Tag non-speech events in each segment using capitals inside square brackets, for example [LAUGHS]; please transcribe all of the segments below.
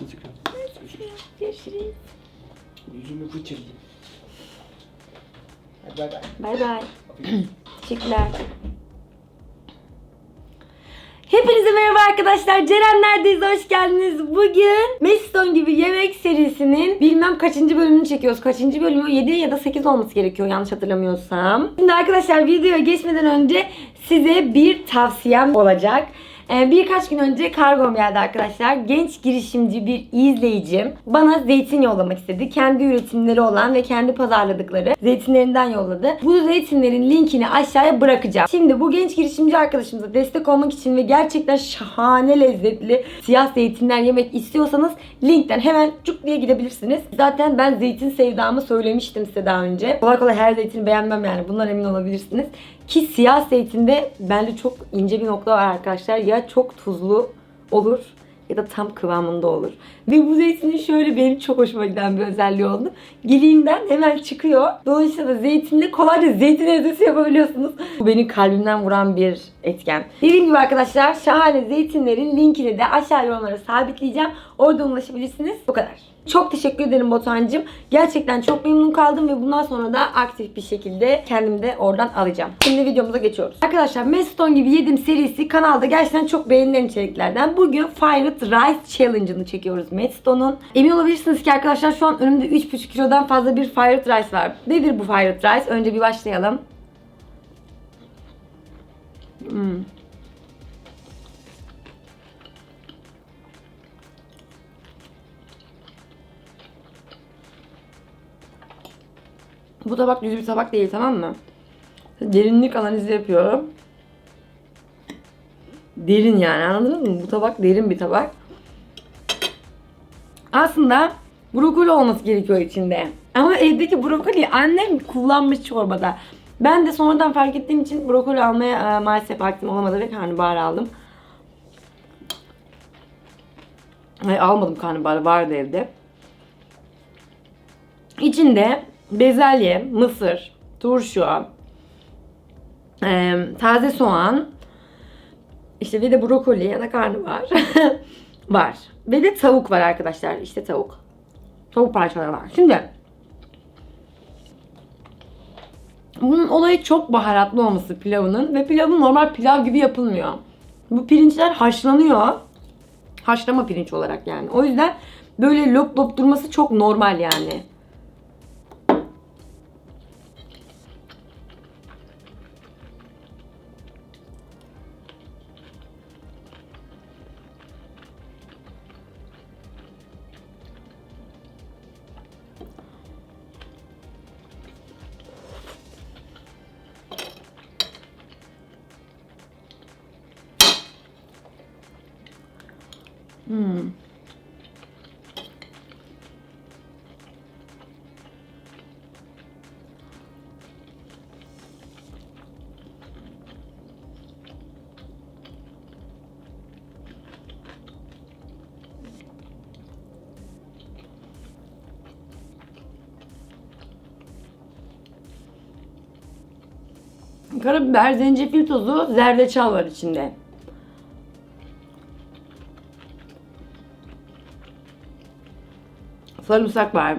Hoşçakalın. Görüşürüz. Yüzümü fırçalayayım. Hadi bay bay. Bay bay. Teşekkürler. Hepinize merhaba arkadaşlar. Ceren neredeyiz? Hoş geldiniz. Bugün Meston gibi yemek serisinin bilmem kaçıncı bölümünü çekiyoruz. Kaçıncı bölümü? 7 ya da 8 olması gerekiyor yanlış hatırlamıyorsam. Şimdi arkadaşlar videoya geçmeden önce size bir tavsiyem olacak. Ee, birkaç gün önce kargom geldi arkadaşlar. Genç girişimci bir izleyicim bana zeytin yollamak istedi. Kendi üretimleri olan ve kendi pazarladıkları zeytinlerinden yolladı. Bu zeytinlerin linkini aşağıya bırakacağım. Şimdi bu genç girişimci arkadaşımıza destek olmak için ve gerçekten şahane lezzetli siyah zeytinler yemek istiyorsanız linkten hemen cuk diye gidebilirsiniz. Zaten ben zeytin sevdamı söylemiştim size daha önce. Kolay kolay her zeytini beğenmem yani bundan emin olabilirsiniz. Ki siyah zeytinde bence çok ince bir nokta var arkadaşlar. Ya çok tuzlu olur ya da tam kıvamında olur. Ve bu zeytinin şöyle benim çok hoşuma giden bir özelliği oldu. Giliğinden hemen çıkıyor. Dolayısıyla da zeytinle kolayca zeytin ezmesi yapabiliyorsunuz. Bu benim kalbimden vuran bir etken. Dediğim gibi arkadaşlar şahane zeytinlerin linkini de aşağı yorumlara sabitleyeceğim. Oradan ulaşabilirsiniz. Bu kadar. Çok teşekkür ederim Botancım. Gerçekten çok memnun kaldım ve bundan sonra da aktif bir şekilde kendimi de oradan alacağım. Şimdi videomuza geçiyoruz. Arkadaşlar Meston gibi yedim serisi kanalda gerçekten çok beğenilen içeriklerden. Bugün Fired Rice Challenge'ını çekiyoruz Meston'un. Emin olabilirsiniz ki arkadaşlar şu an önümde 3,5 kilodan fazla bir Fired Rice var. Nedir bu Fired Rice? Önce bir başlayalım. Hmm. Bu tabak düz bir tabak değil tamam mı? Derinlik analizi yapıyorum. Derin yani anladınız mı? Bu tabak derin bir tabak. Aslında brokoli olması gerekiyor içinde. Ama evdeki brokoli annem kullanmış çorbada. Ben de sonradan fark ettiğim için brokoli almaya e, maalesef vaktim olamadı ve karnabahar aldım. Hayır almadım karnabahar vardı evde. İçinde bezelye, mısır, turşu, e, taze soğan, işte bir de brokoli ya da karnabahar [LAUGHS] var. Ve de tavuk var arkadaşlar. İşte tavuk. Tavuk parçaları var. Şimdi bunun olayı çok baharatlı olması pilavının ve pilavın normal pilav gibi yapılmıyor. Bu pirinçler haşlanıyor. Haşlama pirinç olarak yani. O yüzden böyle lop lop durması çok normal yani. Karabiber, zencefil tozu, zerdeçal var içinde. Sarımsak var.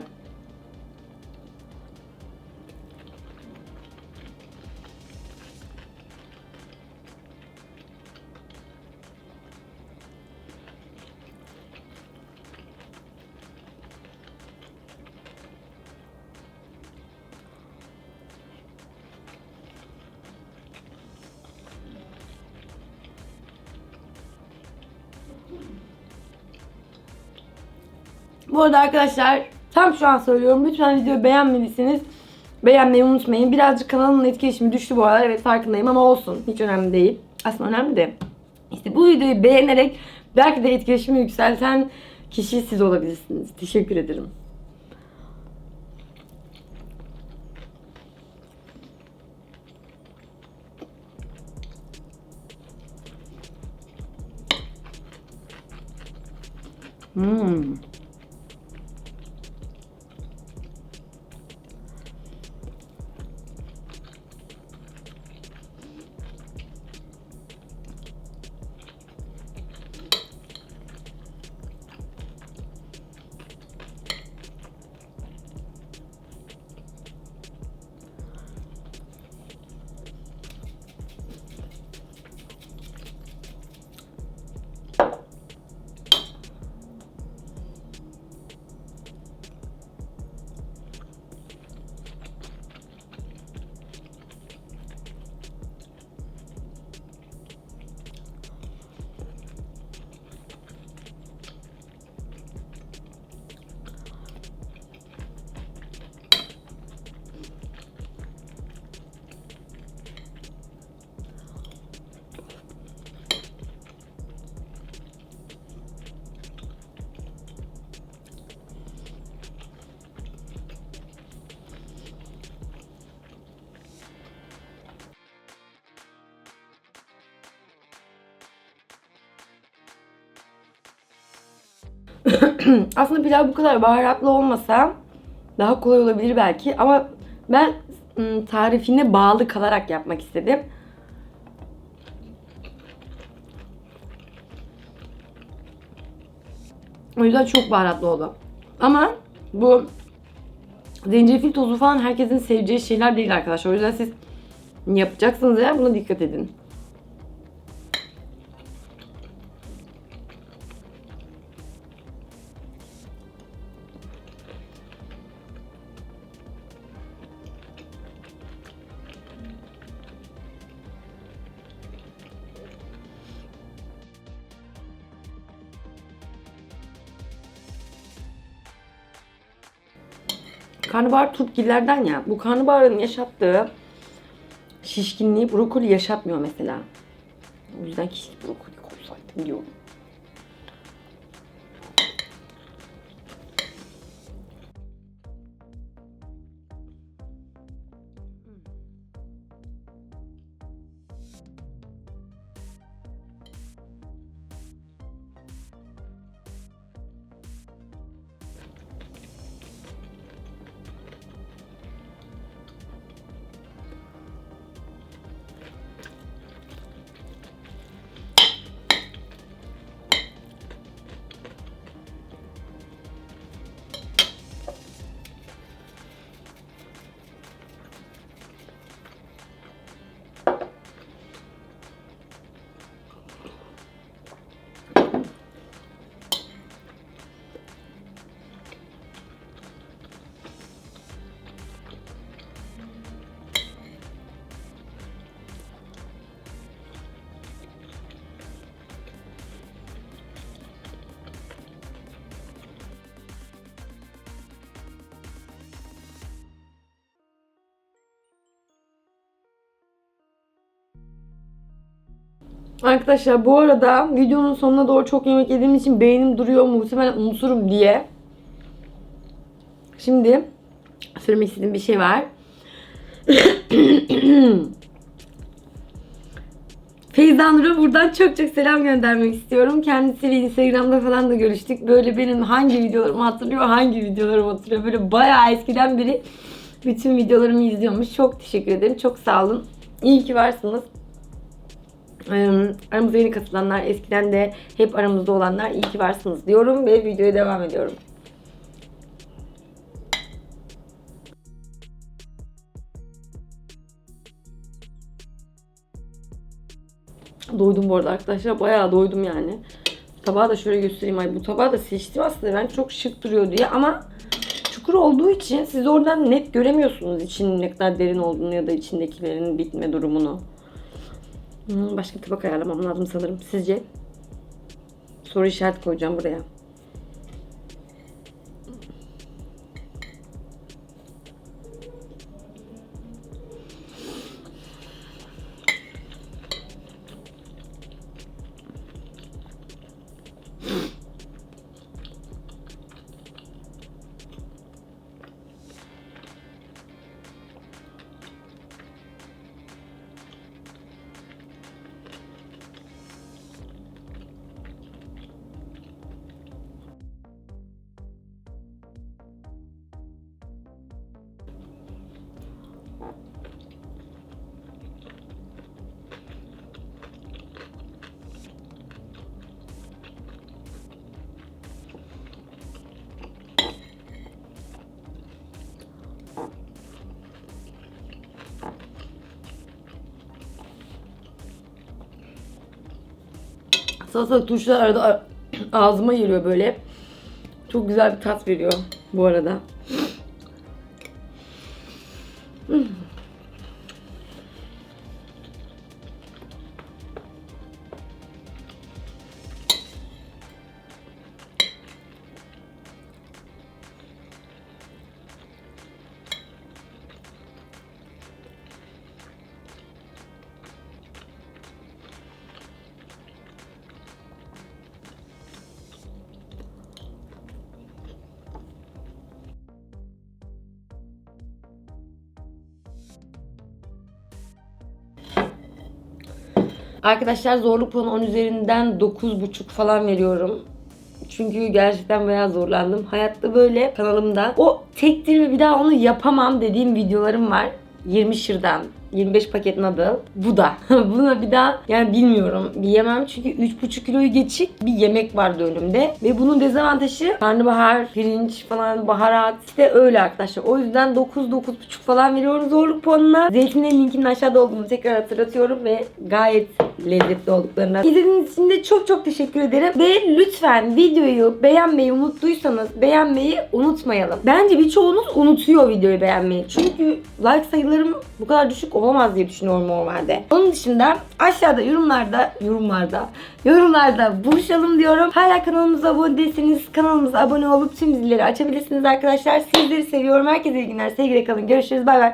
Bu arada arkadaşlar tam şu an söylüyorum. Lütfen videoyu beğenmediyseniz beğenmeyi unutmayın. Birazcık kanalın etkileşimi düştü bu aralar. Evet farkındayım ama olsun. Hiç önemli değil. Aslında önemli de. İşte bu videoyu beğenerek belki de etkileşimi yükselten kişi siz olabilirsiniz. Teşekkür ederim. Hmm. [CLEARS THROAT] Aslında pilav bu kadar baharatlı olmasa daha kolay olabilir belki ama ben tarifine bağlı kalarak yapmak istedim. O yüzden çok baharatlı oldu. Ama bu zencefil tozu falan herkesin seveceği şeyler değil arkadaşlar. O yüzden siz yapacaksınız eğer buna dikkat edin. Karnabahar turpgillerden ya. Bu karnabaharın yaşattığı şişkinliği brokoli yaşatmıyor mesela. O yüzden keşke brokoli koysaydım diyorum. Arkadaşlar bu arada videonun sonuna doğru çok yemek yediğim için beynim duruyor muhtemelen unuturum diye. Şimdi söylemek istediğim bir şey var. [COUGHS] Feyza Nur'a buradan çok çok selam göndermek istiyorum. Kendisiyle Instagram'da falan da görüştük. Böyle benim hangi videolarımı hatırlıyor, hangi videolarımı hatırlıyor. Böyle bayağı eskiden beri bütün videolarımı izliyormuş. Çok teşekkür ederim. Çok sağ olun. İyi ki varsınız. Aramıza yeni katılanlar, eskiden de hep aramızda olanlar iyi ki varsınız diyorum ve videoya devam ediyorum. Doydum bu arada arkadaşlar. Bayağı doydum yani. Tabağı da şöyle göstereyim. Ay bu tabağı da seçtim aslında ben çok şık duruyor diye ama çukur olduğu için siz oradan net göremiyorsunuz içinin ne kadar derin olduğunu ya da içindekilerin bitme durumunu. Başka bir tabak ayarlamam lazım sanırım. Sizce? Soru işareti koyacağım buraya. Salatalık turşular arada [CLEARS THROAT] ağzıma geliyor böyle. Çok güzel bir tat veriyor bu arada. Arkadaşlar zorluk puanı 10 üzerinden 9,5 falan veriyorum. Çünkü gerçekten bayağı zorlandım. Hayatta böyle kanalımda o tektir ve bir daha onu yapamam dediğim videolarım var. 20 şırdan, 25 paket noodle. Bu da. [LAUGHS] Buna bir daha yani bilmiyorum. Bir yemem çünkü 3,5 kiloyu geçik bir yemek vardı önümde. Ve bunun dezavantajı karnabahar, pirinç falan, baharat. İşte öyle arkadaşlar. O yüzden 9 9,5 falan veriyorum zorluk puanına. Zeytinlerin linkinin aşağıda olduğunu tekrar hatırlatıyorum ve gayet lezzetli olduklarına. İzlediğiniz için de çok çok teşekkür ederim. Ve lütfen videoyu beğenmeyi unuttuysanız beğenmeyi unutmayalım. Bence birçoğunuz unutuyor videoyu beğenmeyi. Çünkü like sayılarım bu kadar düşük olamaz diye düşünüyorum normalde. Onun dışında aşağıda yorumlarda yorumlarda yorumlarda buluşalım diyorum. Hala kanalımıza abone değilseniz kanalımıza abone olup tüm zilleri açabilirsiniz arkadaşlar. Sizleri seviyorum. Herkese iyi günler. Sevgiyle kalın. Görüşürüz. Bay bay.